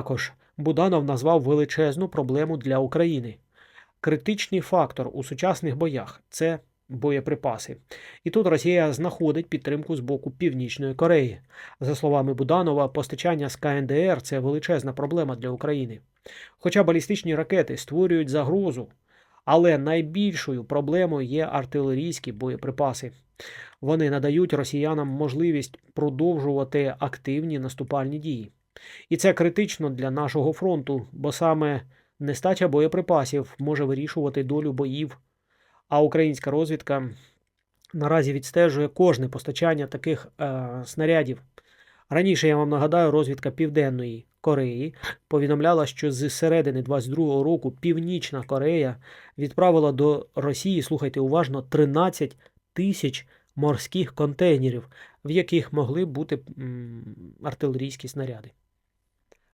Також Буданов назвав величезну проблему для України. Критичний фактор у сучасних боях це боєприпаси. І тут Росія знаходить підтримку з боку Північної Кореї. За словами Буданова, постачання з КНДР це величезна проблема для України. Хоча балістичні ракети створюють загрозу, але найбільшою проблемою є артилерійські боєприпаси. Вони надають росіянам можливість продовжувати активні наступальні дії. І це критично для нашого фронту, бо саме нестача боєприпасів може вирішувати долю боїв. А українська розвідка наразі відстежує кожне постачання таких е, снарядів. Раніше я вам нагадаю, розвідка Південної Кореї повідомляла, що з середини 22-го року Північна Корея відправила до Росії, слухайте уважно, 13 тисяч морських контейнерів, в яких могли бути артилерійські снаряди.